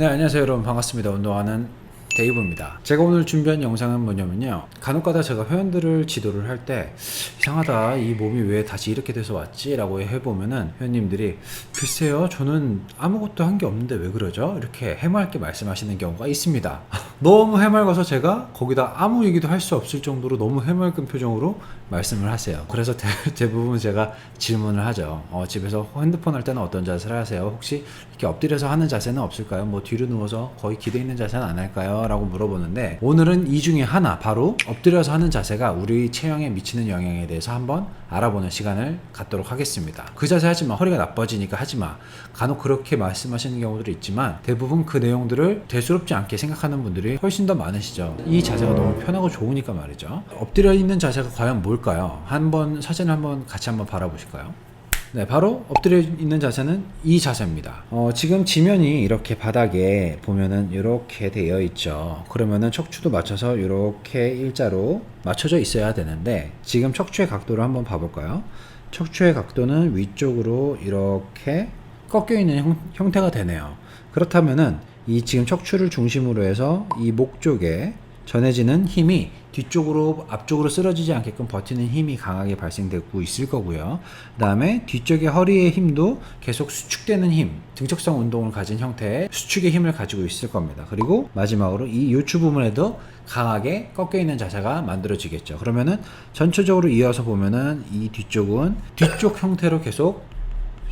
네 안녕하세요 여러분. 반갑습니다. 운동하는 데이브입니다. 제가 오늘 준비한 영상은 뭐냐면요. 간혹가다 제가 회원들을 지도를 할 때 이상하다. 이 몸이 왜 다시 이렇게 돼서 왔지? 라고 해보면은 회원님들이 글쎄요 저는 아무것도 한 게 없는데 왜 그러죠? 이렇게 해맑게 말씀하시는 경우가 있습니다. 너무 해맑아서 제가 거기다 아무 얘기도 할 수 없을 정도로 너무 해맑은 표정으로 말씀을 하세요. 그래서 대, 대부분 제가 질문을 하죠 어, 집에서 핸드폰 할 때는 어떤 자세를 하세요? 혹시 이렇게 엎드려서 하는 자세는 없을까요? 뭐 뒤로 누워서 거의 기대 있는 자세는 안 할까요? 라고 물어보는데 오늘은 이 중에 하나 바로 엎드려서 하는 자세가 우리 체형에 미치는 영향에 대해서 한번 알아보는 시간을 갖도록 하겠습니다. 그 자세 하지마. 허리가 나빠지니까 하지마. 간혹 그렇게 말씀하시는 경우들이 있지만 대부분 그 내용들을 대수롭지 않게 생각하는 분들이 훨씬 더 많으시죠. 이 자세가 너무 편하고 좋으니까 말이죠. 엎드려 있는 자세가 과연 뭘까요? 한번 사진을 한번 같이 한번 바라보실까요 네, 바로 엎드려 있는 자세는 이 자세입니다. 어, 지금 지면이 이렇게 바닥에 보면은 이렇게 되어 있죠. 그러면은 척추도 맞춰서 이렇게 일자로 맞춰져 있어야 되는데 지금 척추의 각도를 한번 봐볼까요? 척추의 각도는 위쪽으로 이렇게 꺾여 있는 형, 형태가 되네요. 그렇다면은 이 지금 척추를 중심으로 해서 이 목 쪽에 전해지는 힘이 뒤쪽으로 앞쪽으로 쓰러지지 않게끔 버티는 힘이 강하게 발생되고 있을 거고요. 그다음에 뒤쪽의 허리의 힘도 계속 수축되는 힘, 등척성 운동을 가진 형태의 수축의 힘을 가지고 있을 겁니다. 그리고 마지막으로 이 요추 부분에도 강하게 꺾여 있는 자세가 만들어지겠죠. 그러면은 전체적으로 이어서 보면은 이 뒤쪽은 뒤쪽 형태로 계속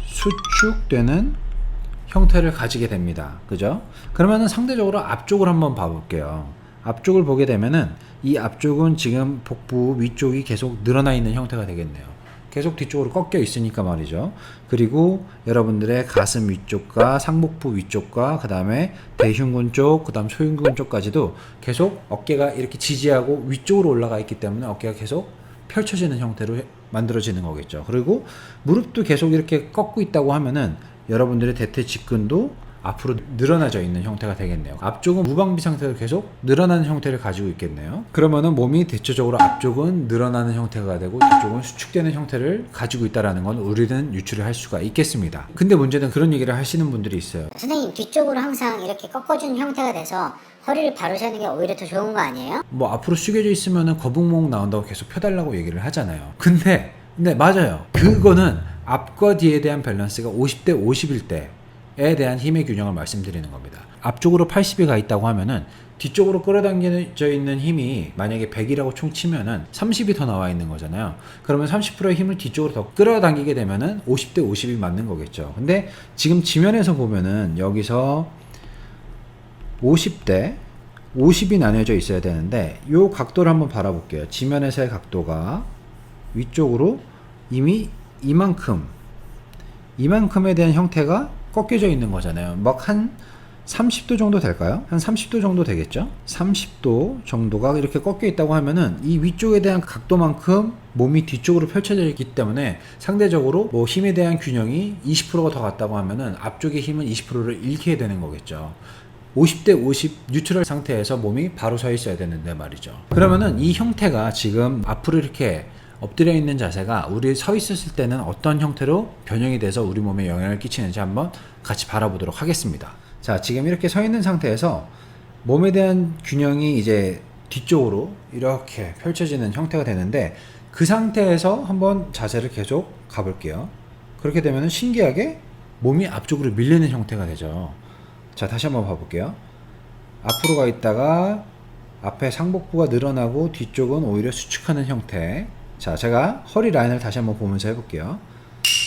수축되는 형태를 가지게 됩니다. 그죠? 그러면은 상대적으로 앞쪽을 한번 봐볼게요. 앞쪽을 보게 되면은 이 앞쪽은 지금 복부 위쪽이 계속 늘어나 있는 형태가 되겠네요. 계속 뒤쪽으로 꺾여 있으니까 말이죠. 그리고 여러분들의 가슴 위쪽과 상복부 위쪽과 그 다음에 대흉근 쪽, 그 다음 소흉근 쪽까지도 계속 어깨가 이렇게 지지하고 위쪽으로 올라가 있기 때문에 어깨가 계속 펼쳐지는 형태로 해- 만들어지는 거겠죠. 그리고 무릎도 계속 이렇게 꺾고 있다고 하면은 여러분들의 대퇴 직근도 앞으로 늘어나져 있는 형태가 되겠네요. 앞쪽은 무방비 상태로 계속 늘어나는 형태를 가지고 있겠네요. 그러면은 몸이 대체적으로 앞쪽은 늘어나는 형태가 되고 뒤쪽은 수축되는 형태를 가지고 있다라는 건 우리는 유추를 할 수가 있겠습니다. 근데 문제는 그런 얘기를 하시는 분들이 있어요. 선생님 뒤쪽으로 항상 이렇게 꺾어준 형태가 돼서 허리를 바로 세는 게 오히려 더 좋은 거 아니에요? 뭐 앞으로 숙여져 있으면은 거북목 나온다고 계속 펴달라고 얘기를 하잖아요. 근데 네 맞아요. 그거는 앞과 뒤에 대한 밸런스가 50대 50일 때 에 대한 힘의 균형을 말씀드리는 겁니다. 앞쪽으로 80이 가 있다고 하면은 뒤쪽으로 끌어당겨져 있는 힘이 만약에 100이라고 총 치면은 30이 더 나와 있는 거잖아요. 그러면 30%의 힘을 뒤쪽으로 더 끌어당기게 되면은 50대 50이 맞는 거겠죠. 근데 지금 지면에서 보면은 여기서 50대 50이 나뉘어져 있어야 되는데 이 각도를 한번 바라볼게요. 지면에서의 각도가 위쪽으로 이미 이만큼 이만큼에 대한 형태가 꺾여져 있는 거잖아요. 막 한 30도 정도 될까요? 한 30도 정도 되겠죠? 30도 정도가 이렇게 꺾여 있다고 하면은 이 위쪽에 대한 각도만큼 몸이 뒤쪽으로 펼쳐져 있기 때문에 상대적으로 뭐 힘에 대한 균형이 20%가 더 같다고 하면은 앞쪽의 힘은 20%를 잃게 되는 거겠죠. 50대 50 뉴트럴 상태에서 몸이 바로 서 있어야 되는데 말이죠. 그러면은 이 형태가 지금 앞으로 이렇게 엎드려 있는 자세가 우리 서 있었을 때는 어떤 형태로 변형이 돼서 우리 몸에 영향을 끼치는지 한번 같이 바라보도록 하겠습니다. 자, 지금 이렇게 서 있는 상태에서 몸에 대한 균형이 이제 뒤쪽으로 이렇게 펼쳐지는 형태가 되는데 그 상태에서 한번 자세를 계속 가볼게요. 그렇게 되면 신기하게 몸이 앞쪽으로 밀리는 형태가 되죠. 자, 다시 한번 봐볼게요. 앞으로 가 있다가 앞에 상복부가 늘어나고 뒤쪽은 오히려 수축하는 형태. 자, 제가 허리 라인을 다시 한번 보면서 해볼게요.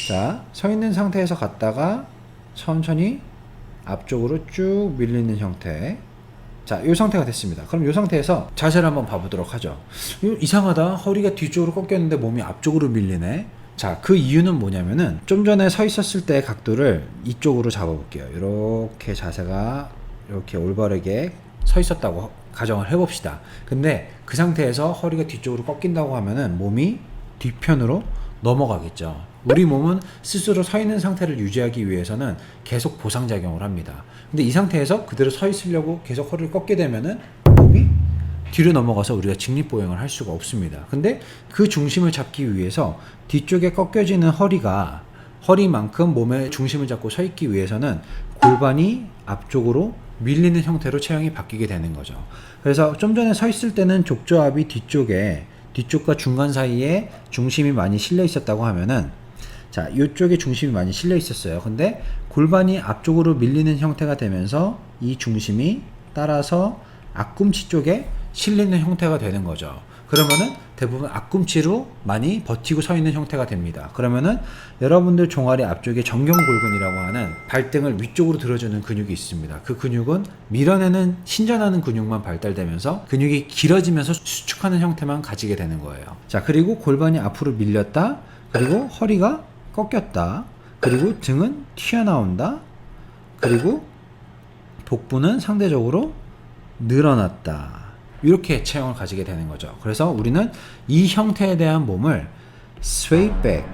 자, 서 있는 상태에서 갔다가 천천히 앞쪽으로 쭉 밀리는 형태. 자, 이 상태가 됐습니다. 그럼 이 상태에서 자세를 한번 봐보도록 하죠. 이상하다. 허리가 뒤쪽으로 꺾였는데 몸이 앞쪽으로 밀리네. 자, 그 이유는 뭐냐면은 좀 전에 서 있었을 때의 각도를 이쪽으로 잡아볼게요. 이렇게 자세가 이렇게 올바르게 서 있었다고 가정을 해봅시다. 근데 그 상태에서 허리가 뒤쪽으로 꺾인다고 하면은 몸이 뒤편으로 넘어가겠죠. 우리 몸은 스스로 서 있는 상태를 유지하기 위해서는 계속 보상작용을 합니다. 근데 이 상태에서 그대로 서 있으려고 계속 허리를 꺾게 되면은 몸이 뒤로 넘어가서 우리가 직립보행을 할 수가 없습니다. 근데 그 중심을 잡기 위해서 뒤쪽에 꺾여지는 허리가 허리만큼 몸의 중심을 잡고 서 있기 위해서는 골반이 앞쪽으로 밀리는 형태로 체형이 바뀌게 되는 거죠. 그래서 좀 전에 서 있을 때는 족저압이 뒤쪽에 뒤쪽과 중간 사이에 중심이 많이 실려 있었다고 하면은 자, 이쪽에 중심이 많이 실려 있었어요. 근데 골반이 앞쪽으로 밀리는 형태가 되면서 이 중심이 따라서 앞꿈치 쪽에 실리는 형태가 되는 거죠. 그러면은 대부분 앞꿈치로 많이 버티고 서 있는 형태가 됩니다. 그러면은 여러분들 종아리 앞쪽에 정경골근이라고 하는 발등을 위쪽으로 들어주는 근육이 있습니다. 그 근육은 밀어내는 신전하는 근육만 발달되면서 근육이 길어지면서 수축하는 형태만 가지게 되는 거예요. 자, 그리고 골반이 앞으로 밀렸다. 그리고 허리가 꺾였다. 그리고 등은 튀어나온다. 그리고 복부는 상대적으로 늘어났다. 이렇게 체형을 가지게 되는 거죠. 그래서 우리는 이 형태에 대한 몸을 sway back,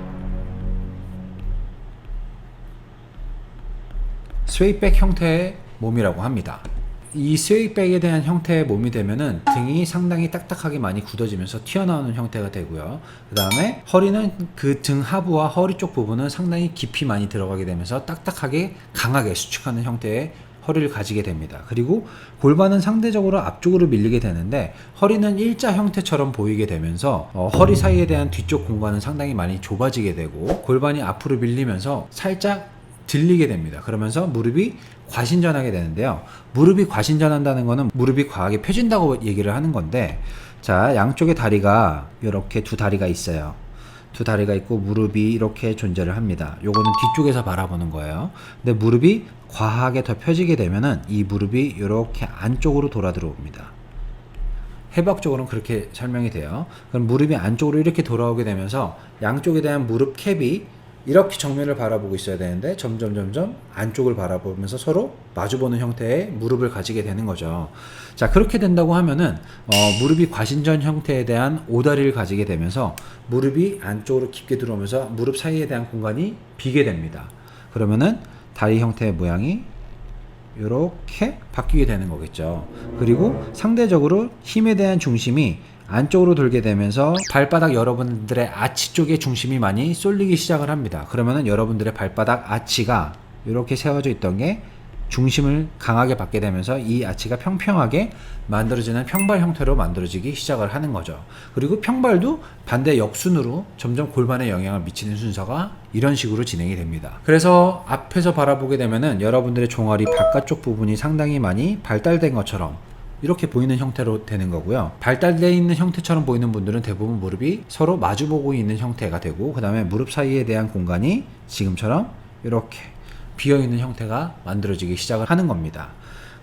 형태의 몸이라고 합니다. 이 back에 대한 형태의 몸이 되면은 등이 상당히 딱딱하게 많이 굳어지면서 튀어나오는 형태가 되고요. 그 다음에 허리는 그 등 하부와 허리 쪽 부분은 상당히 깊이 많이 들어가게 되면서 딱딱하게 강하게 수축하는 형태의 허리를 가지게 됩니다. 그리고 골반은 상대적으로 앞쪽으로 밀리게 되는데 허리는 일자 형태처럼 보이게 되면서 어, 허리 사이에 대한 뒤쪽 공간은 상당히 많이 좁아지게 되고 골반이 앞으로 밀리면서 살짝 들리게 됩니다. 그러면서 무릎이 과신전하게 되는데요. 무릎이 과신전한다는 거는 무릎이 과하게 펴진다고 얘기를 하는 건데 자, 양쪽에 다리가 이렇게 두 다리가 있어요. 두 다리가 있고 무릎이 이렇게 존재를 합니다. 요거는 뒤쪽에서 바라보는 거예요. 근데 무릎이 과하게 더 펴지게 되면은 이 무릎이 이렇게 안쪽으로 돌아 들어옵니다. 해박적으로는 그렇게 설명이 돼요. 그럼 무릎이 안쪽으로 이렇게 돌아오게 되면서 양쪽에 대한 무릎 캡이 이렇게 정면을 바라보고 있어야 되는데 점점 점점 안쪽을 바라보면서 서로 마주보는 형태의 무릎을 가지게 되는 거죠. 자 그렇게 된다고 하면은 어, 무릎이 과신전 형태에 대한 오다리를 가지게 되면서 무릎이 안쪽으로 깊게 들어오면서 무릎 사이에 대한 공간이 비게 됩니다. 그러면은 다리 형태의 모양이 이렇게 바뀌게 되는 거겠죠. 그리고 상대적으로 힘에 대한 중심이 안쪽으로 돌게 되면서 발바닥 여러분들의 아치 쪽에 중심이 많이 쏠리기 시작을 합니다. 그러면은 여러분들의 발바닥 아치가 이렇게 세워져 있던 게 중심을 강하게 받게 되면서 이 아치가 평평하게 만들어지는 평발 형태로 만들어지기 시작을 하는 거죠. 그리고 평발도 반대 역순으로 점점 골반에 영향을 미치는 순서가 이런 식으로 진행이 됩니다. 그래서 앞에서 바라보게 되면은 여러분들의 종아리 바깥쪽 부분이 상당히 많이 발달된 것처럼 이렇게 보이는 형태로 되는 거고요. 발달되어 있는 형태처럼 보이는 분들은 대부분 무릎이 서로 마주보고 있는 형태가 되고 그 다음에 무릎 사이에 대한 공간이 지금처럼 이렇게 비어있는 형태가 만들어지기 시작을 하는 겁니다.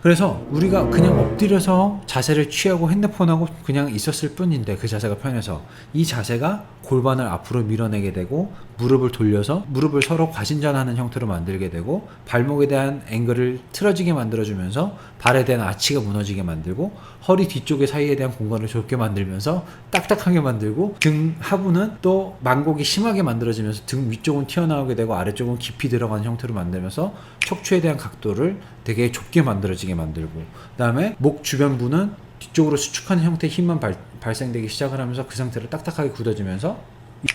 그래서 우리가 그냥 엎드려서 자세를 취하고 핸드폰하고 그냥 있었을 뿐인데 그 자세가 편해서 이 자세가 골반을 앞으로 밀어내게 되고 무릎을 돌려서 무릎을 서로 과신전하는 형태로 만들게 되고 발목에 대한 앵글을 틀어지게 만들어주면서 발에 대한 아치가 무너지게 만들고 허리 뒤쪽의 사이에 대한 공간을 좁게 만들면서 딱딱하게 만들고 등 하부는 또 만곡이 심하게 만들어지면서 등 위쪽은 튀어나오게 되고 아래쪽은 깊이 들어가는 형태로 만들면서 척추에 대한 각도를 되게 좁게 만들어지게 만들고 그다음에 목 주변부는 뒤쪽으로 수축하는 형태의 힘만 발, 발생되기 시작을 하면서 그 상태로 딱딱하게 굳어지면서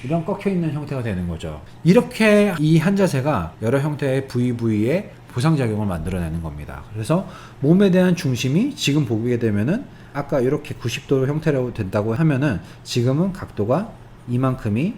이런 꺾여 있는 형태가 되는 거죠. 이렇게 이 한 자세가 여러 형태의 부위 부위에 보상작용을 만들어내는 겁니다. 그래서 몸에 대한 중심이 지금 보게 되면은 아까 이렇게 90도 형태로 된다고 하면은 지금은 각도가 이만큼이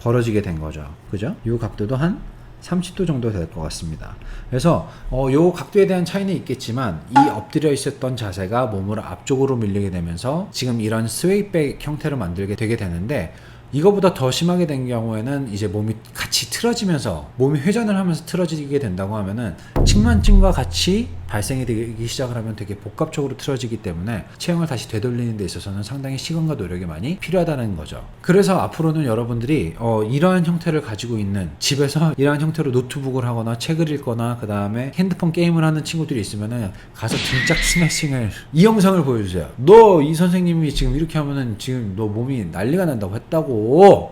벌어지게 된 거죠. 그죠? 이 각도도 한 30도 정도 될 것 같습니다. 그래서 어, 요 각도에 대한 차이는 있겠지만 이 엎드려 있었던 자세가 몸을 앞쪽으로 밀리게 되면서 지금 이런 스웨이백 형태를 만들게 되게 되는데 이거보다 더 심하게 된 경우에는 이제 몸이 같이 틀어지면서 몸이 회전을 하면서 틀어지게 된다고 하면은 측만증과 같이 발생이 되기 시작을 하면 되게 복합적으로 틀어지기 때문에 체형을 다시 되돌리는 데 있어서는 상당히 시간과 노력이 많이 필요하다는 거죠. 그래서 앞으로는 여러분들이 어, 이러한 형태를 가지고 있는 집에서 이러한 형태로 노트북을 하거나 책을 읽거나 그 다음에 핸드폰 게임을 하는 친구들이 있으면은 가서 등짝 스매싱을 이 영상을 보여주세요. 너 이 선생님이 지금 이렇게 하면은 지금 너 몸이 난리가 난다고 했다고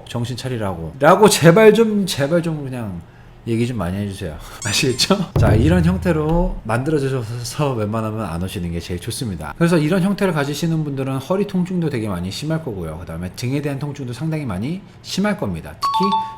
정신 차리라고 라고 제발 좀 제발 좀 그냥 얘기 좀 많이 해주세요. 아시겠죠? 자, 이런 형태로 만들어져서 웬만하면 안 오시는 게 제일 좋습니다. 그래서 이런 형태를 가지시는 분들은 허리 통증도 되게 많이 심할 거고요. 그 다음에 등에 대한 통증도 상당히 많이 심할 겁니다.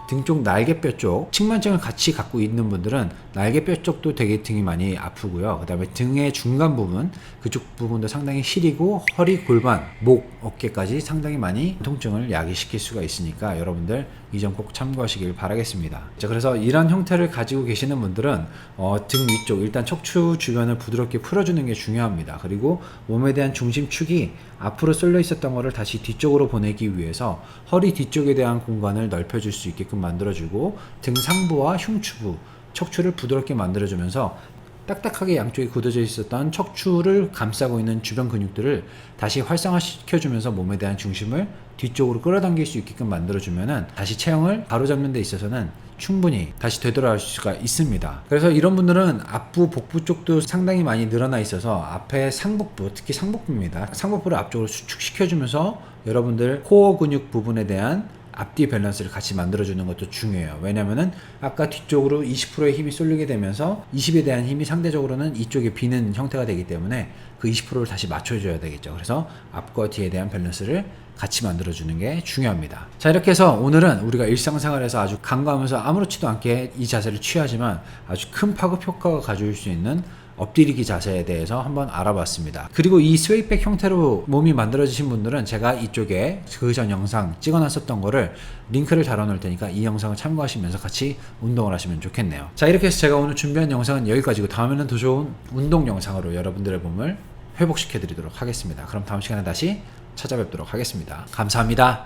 등쪽 날개뼈 쪽 측만증을 같이 갖고 있는 분들은 날개뼈 쪽도 되게 등이 많이 아프고요. 그 다음에 등의 중간 부분 그쪽 부분도 상당히 시리고 허리, 골반, 목, 어깨까지 상당히 많이 통증을 야기시킬 수가 있으니까 여러분들 이 점 꼭 참고하시길 바라겠습니다. 자, 그래서 이런 형태를 가지고 계시는 분들은 어, 등 위쪽 일단 척추 주변을 부드럽게 풀어주는 게 중요합니다. 그리고 몸에 대한 중심축이 앞으로 쏠려 있었던 거를 다시 뒤쪽으로 보내기 위해서 허리 뒤쪽에 대한 공간을 넓혀줄 수 있 게끔 만들어주고 등 상부와 흉추부, 척추를 부드럽게 만들어주면서 딱딱하게 양쪽에 굳어져 있었던 척추를 감싸고 있는 주변 근육들을 다시 활성화시켜주면서 몸에 대한 중심을 뒤쪽으로 끌어당길 수 있게끔 만들어주면은 다시 체형을 바로잡는 데 있어서는 충분히 다시 되돌아올 수가 있습니다. 그래서 이런 분들은 앞부, 복부 쪽도 상당히 많이 늘어나 있어서 앞에 상복부, 특히 상복부입니다. 상복부를 앞쪽으로 수축시켜주면서 여러분들 코어 근육 부분에 대한 앞뒤 밸런스를 같이 만들어주는 것도 중요해요. 왜냐면은 아까 뒤쪽으로 20%의 힘이 쏠리게 되면서 20에 대한 힘이 상대적으로는 이쪽에 비는 형태가 되기 때문에 그 20%를 다시 맞춰줘야 되겠죠. 그래서 앞과 뒤에 대한 밸런스를 같이 만들어주는 게 중요합니다. 자, 이렇게 해서 오늘은 우리가 일상생활에서 아주 간과하면서 아무렇지도 않게 이 자세를 취하지만 아주 큰 파급 효과가 가져올 수 있는 엎드리기 자세에 대해서 한번 알아봤습니다. 그리고 이 스웨이백 형태로 몸이 만들어지신 분들은 제가 이쪽에 그 전 영상 찍어놨었던 거를 링크를 달아놓을 테니까 이 영상을 참고하시면서 같이 운동을 하시면 좋겠네요. 자 이렇게 해서 제가 오늘 준비한 영상은 여기까지고 다음에는 더 좋은 운동 영상으로 여러분들의 몸을 회복시켜 드리도록 하겠습니다. 그럼 다음 시간에 다시 찾아뵙도록 하겠습니다. 감사합니다.